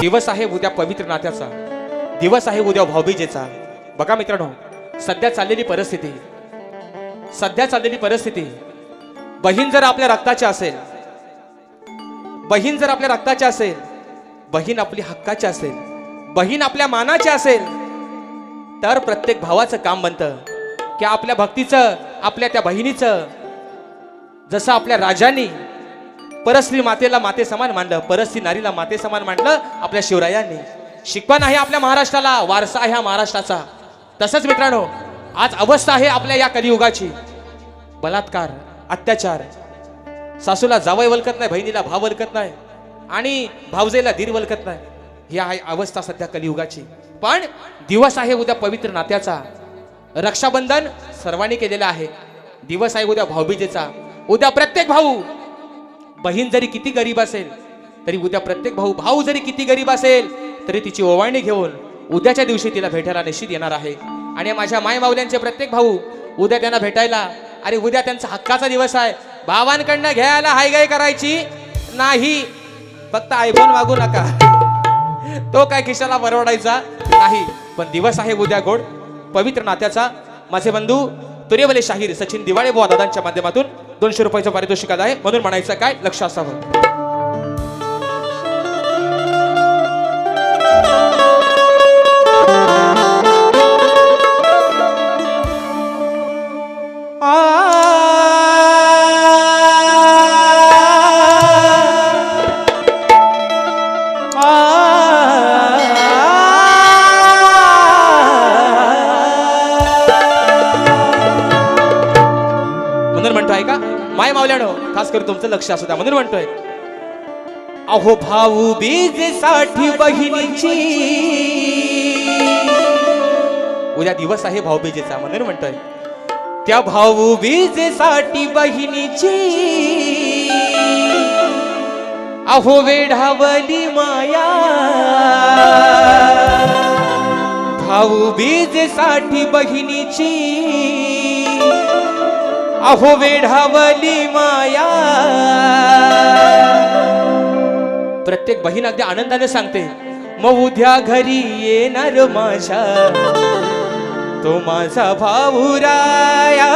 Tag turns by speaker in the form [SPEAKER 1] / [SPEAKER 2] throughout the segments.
[SPEAKER 1] दिवस आहे उद्या पवित्र नात्याचा. दिवस आहे उद्या भाऊबीजेचा. बघा मित्रांनो सध्या चाललेली परिस्थिती. सध्या चाललेली परिस्थिती. बहीण जर आपल्या रक्ताची असेल बहीण जर आपल्या रक्ताची असेल बहीण आपली हक्काची असेल बहीण आपल्या मानाची असेल तर प्रत्येक भावाचं काम बनतं. की आपल्या भक्तीचं आपल्या त्या बहिणीचं जसं आपल्या राजांनी परस्त्री मातेला माते समान मानलं परस्त्री नारीला माते समान मांडलं आपल्या शिवरायांनी. शिकवण आहे आपल्या महाराष्ट्राला वारसा आहे हा महाराष्ट्राचा. तसंच मित्रांनो आज अवस्था आहे आपल्या या कलियुगाची. बलात्कार अत्याचार. सासूला जावई वलकत नाही बहिणीला भाव वलकत नाही आणि भावजेला धीर वलकत नाही. ही आहे अवस्था सध्या कलियुगाची. पण दिवस आहे उद्या पवित्र नात्याचा. रक्षाबंधन सर्वांनी केलेलं आहे. दिवस आहे उद्या भाऊबीजेचा. उद्या प्रत्येक भाऊ बहीण जरी किती गरीब असेल तरी उद्या प्रत्येक भाऊ भाऊ जरी किती गरीब असेल तरी तिची ओवाळणी घेऊन उद्याच्या दिवशी तिला भेटायला निश्चित येणार आहे. आणि माझ्या मायमावल्यांचे प्रत्येक भाऊ उद्या त्यांना भेटायला अरे उद्या त्यांचा हक्काचा दिवस आहे. भावांकडनं घ्यायला हायगाय करायची नाही. फक्त आयफोन मागू नका. तो काय खिशाला परवडायचा नाही. पण दिवस आहे उद्या गोड पवित्र नात्याचा. माझे बंधू तुरेवले शाहीर सचिन दिवाळे बुवा दादांच्या माध्यमातून दोनशे रुपयाचं पारितोषिक आहे. म्हणून म्हणायचं काय? लक्ष असावं. खास करून तुमचं लक्ष असू द्या म्हणून म्हणतोय. अहो भाऊ बीजसाठी बहिणीची. उद्या दिवस आहे भाऊबीजेचा म्हणून म्हणतोय. त्या भाऊ बीजसाठी बहिणीची. अहो वेढावली माया. भाऊ बीजसाठी बहिणीची. अहो वेढावली माया. प्रत्येक बहीण अगदी आनंदाने सांगते मग उद्या घरी येणार माझ्या. तो माझा भाऊराया.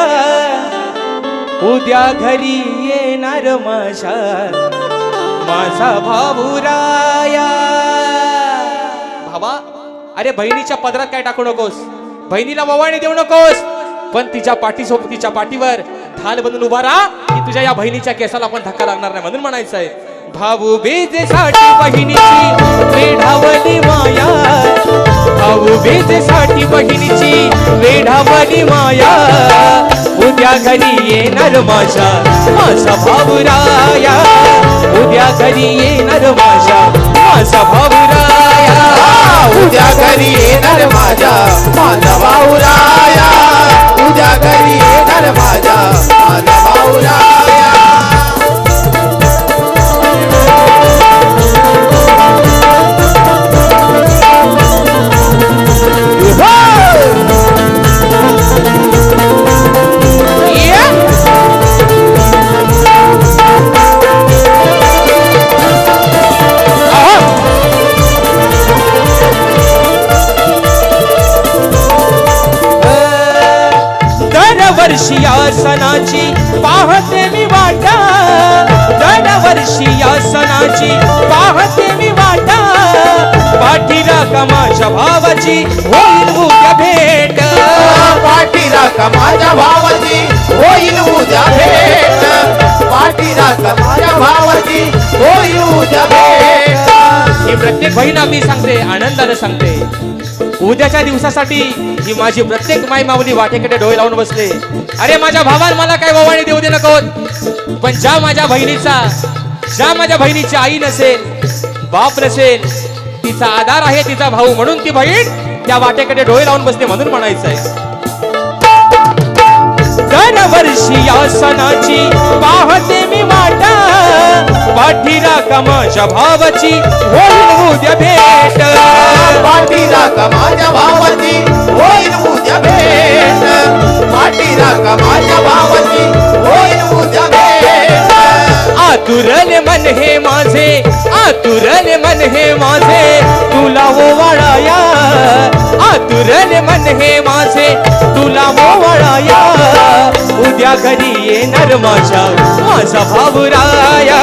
[SPEAKER 1] उद्या घरी येणार माझ्या. माझा भाऊराया. भावा अरे बहिणीच्या पदरात काय टाकू नकोस. बहिणीला ववाणी देऊ नकोस. पण तिच्या पाठीसोबत तिच्या पाठीवर ढाल बनून उभा राहा की तुझ्या या बहिणीच्या केसाला पण धक्का लागणार नाही म्हणून म्हणायचं आहे. भाऊ बेजेसाठी बहिणीची वेढावली माया. भाऊ बेजेसाठी बहिणीची वेढावली माया. उद्या घरी येणार माझ्या माझा भाऊ राया उद्या घरी येणार माझ्या माझा भाऊ राया
[SPEAKER 2] उद्या घरी येणार
[SPEAKER 1] सणाची पाहते मी वाटा. दरवर्षी या सणाची पाहते मी वाटा. पाठीला कमाच्या भावाची होईल उद्या भेट.
[SPEAKER 2] पाठीला का माझ्या भावाची होईल उद्या भेट. पाठीला का माझ्या भावाची होईल उद्या भेट.
[SPEAKER 1] ही प्रत्येक बहीण अगदी सांगते आनंदाने सांगते. उद्याच्या दिवसासाठी ही माझी प्रत्येक माई माऊली वाटेकडे डोळे लावून बसले. अरे माझ्या भावान मला काय भावाने देऊ दे नको पण ज्या माझ्या बहिणीचा ज्या माझ्या बहिणीची आई नसेल बाप नसेल तिचा आधार आहे तिचा भाऊ म्हणून ती बहीण त्या वाटेकडे डोळे लावून बसते म्हणून म्हणायचं आहे वर्षी या सणाची कमाच्या भावाची होईल उद्या भेट.
[SPEAKER 2] पाठीला का माझ्या भावाची होईल उद्या भेट. पाठीला का माझ्या भावाची होईल उद्या भेट.
[SPEAKER 1] आतुरले मन हे माझे आतुरले मन हे माझे तुला ओवाळाया आतुरले मन हे माझे तुला ओवाळाया उद्या घरी येणार माझ्या माझा भाऊराया.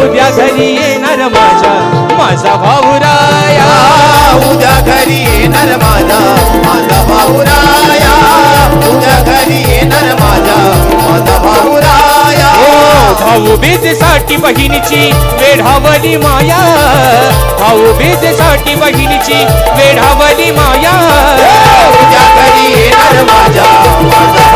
[SPEAKER 1] उद्या घरी येणार माझ्या माझा भाऊराया.
[SPEAKER 2] उद्या घरी येणार माझा माझा भाऊराया. उद्या घरी येणार माझा माझा भाऊराया.
[SPEAKER 1] भाऊ बेजेसाठी बहिणीची वेढावली माया. भाऊ बेजेसाठी बहिणीची वेढावली माया.
[SPEAKER 2] उद्या घरी येणार माझा माझा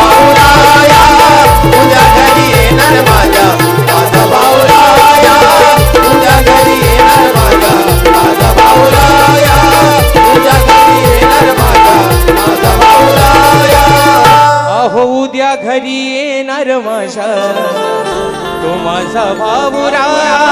[SPEAKER 2] घरी येणार माझा
[SPEAKER 1] तो माझा भाऊराया